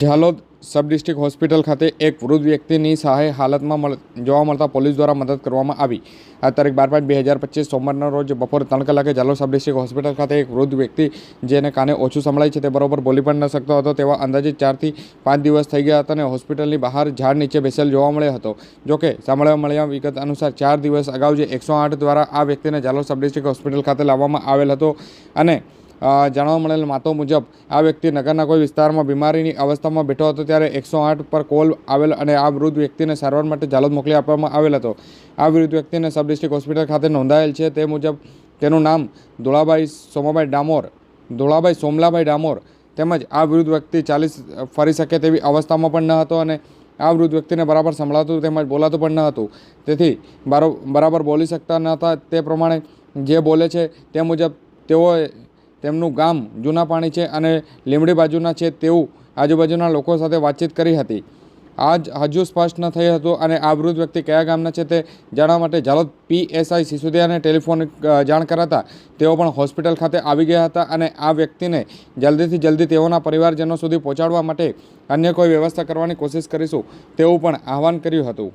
Jhalod sub district hospital ખાતે એક વૃદ્ધ વ્યક્તિની સહાય હાલતમાં જોવા મળતા પોલીસ દ્વારા મદદ કરવામાં આવી. આ તારીખ બાર પાંચ બે હજાર પચીસ સોમવારના રોજ બપોરે ત્રણ કલાકે ઝાલોદ સબ ડિસ્ટ્રિક્ટ હોસ્પિટલ ખાતે એક વૃદ્ધ વ્યક્તિ જેને કાને ઓછું સંભળાય છે તે બરોબર બોલી પણ ન શકતો હતો. તેવા અંદાજે ચારથી પાંચ દિવસ થઈ ગયા હતા અને હોસ્પિટલની બહાર ઝાડ નીચે બેસેલ જોવા મળ્યો હતો. જોકે સાંભળવા મળ્યા વિગત અનુસાર ચાર દિવસ અગાઉ જે એકસો દ્વારા આ વ્યક્તિને ઝાલોદ સબ ડિસ્ટ્રિક્ટ હોસ્પિટલ ખાતે લાવવામાં આવેલ હતો અને જાણવા મળેલ માતો મુજબ, આ વ્યક્તિ નગરના કોઈ વિસ્તારમાં બીમારીની અવસ્થામાં બેઠો હતો ત્યારે એકસો આઠ પર કોલ આવેલ અને આ વૃદ્ધ વ્યક્તિને સારવાર માટે જાલોદ મોકલી આપવામાં આવેલ હતો. આ વૃદ્ધ વ્યક્તિને સબ ડિસ્ટ્રિક્ટ હોસ્પિટલ ખાતે નોંધાયેલ છે. તે મુજબ, તેનું નામ ધોળાભાઈ સોમાભાઈ ડામોર, ધોળાભાઈ સોમલાભાઈ ડામોર તેમજ આ વૃદ્ધ વ્યક્તિ ચાલીસ ફરી શકે તેવી અવસ્થામાં પણ ન હતો અને આ વૃદ્ધ વ્યક્તિને બરાબર સંભળાતું તેમજ બોલાતું પણ ન હતું. તેથી બારો, બરાબર બોલી શકતા ન હતા. તે પ્રમાણે જે બોલે છે તે મુજબ તેઓએ તેમનું ગામ જૂના પાણી છે અને લીમડી બાજુના છે તેવું આજુબાજુના લોકો સાથે વાતચીત કરી હતી. આજ હજુ સ્પષ્ટ ન થયું હતું અને આ વૃદ્ધ વ્યક્તિ કયા ગામના છે તે જાણવા માટે જાલોદ પીએસઆઈ સિસોદિયાને ટેલિફોનિક અ, જાણ કરાતા તેઓ પણ હોસ્પિટલ ખાતે આવી ગયા હતા અને આ વ્યક્તિને જલ્દીથી જલ્દી તેઓના પરિવારજનો સુધી પહોંચાડવા માટે અન્ય કોઈ વ્યવસ્થા કરવાની કોશિશ કરીશું તેવું પણ આહવાન કર્યું હતું.